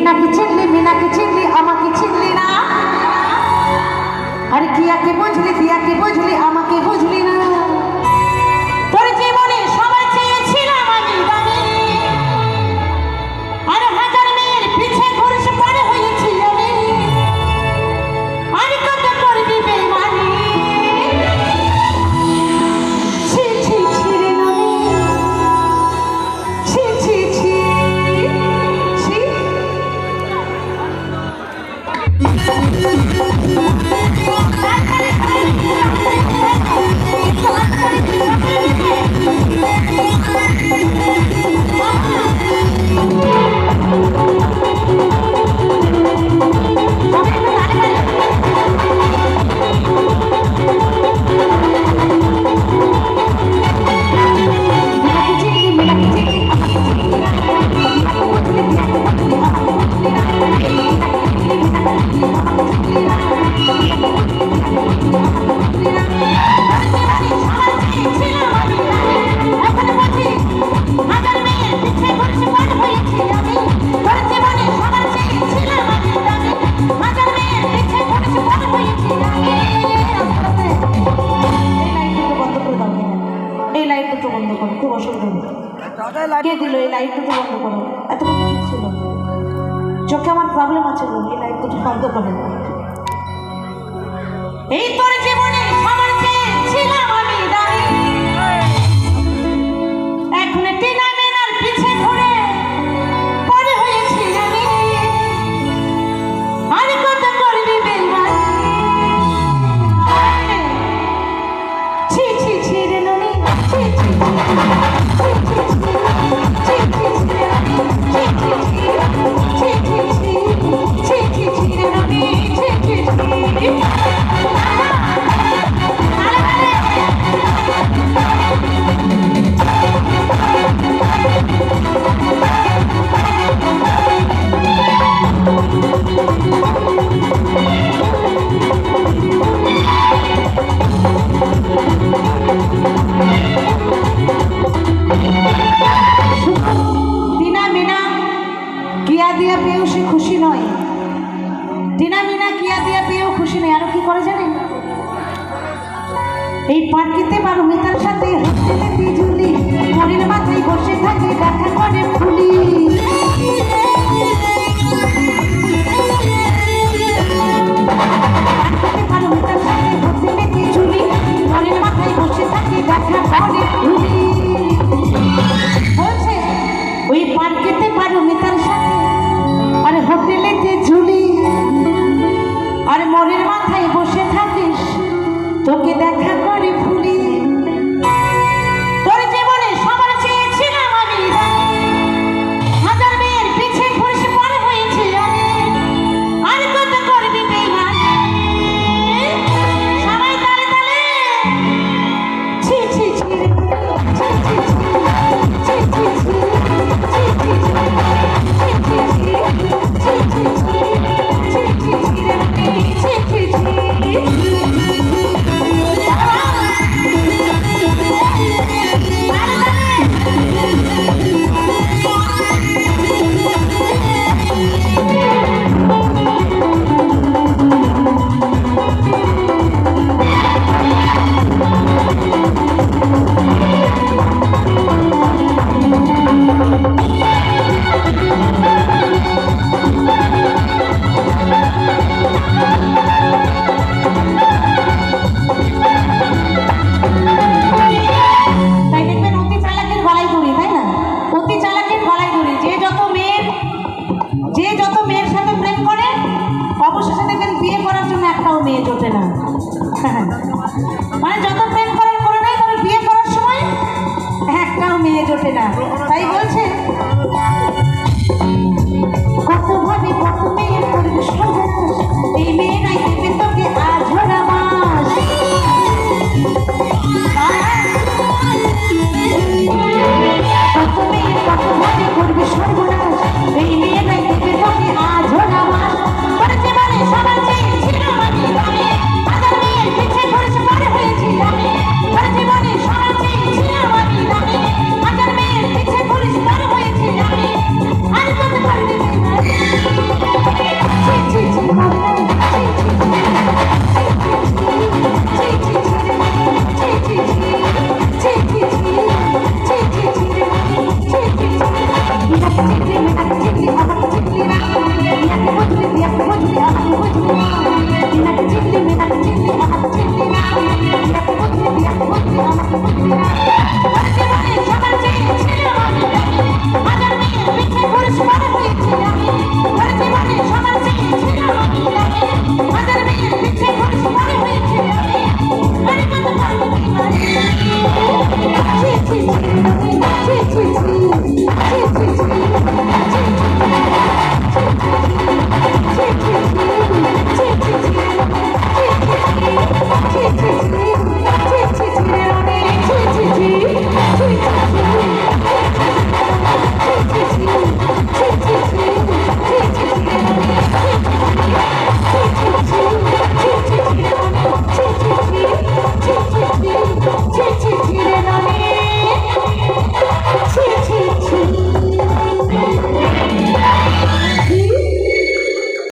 నాకు ఇచ్చండి మీరు నాకు কে দিল এই লাইট দুটো বন্ধ করো এত ছিল চোখে আমার প্রবলেম আছে গো এই লাইট দুটো বন্ধ করো। এই তোর জীবনে সবার চেয়ে ছিলাম এই পার্কেতে বারুমিতার সাথে হোস্টেলে বিজুলি মাথায় বসে থাকে দেখা করে ফুলি। সাথে মাথায় পারমিতার সাথে ঝুলি মাথায় বসে থাকিস, তোকে দেখা সাথে প্রেম করে অবশেষে দেখবেন বিয়ে করার জন্য একটাও মেয়ে জোটে না। Can't treat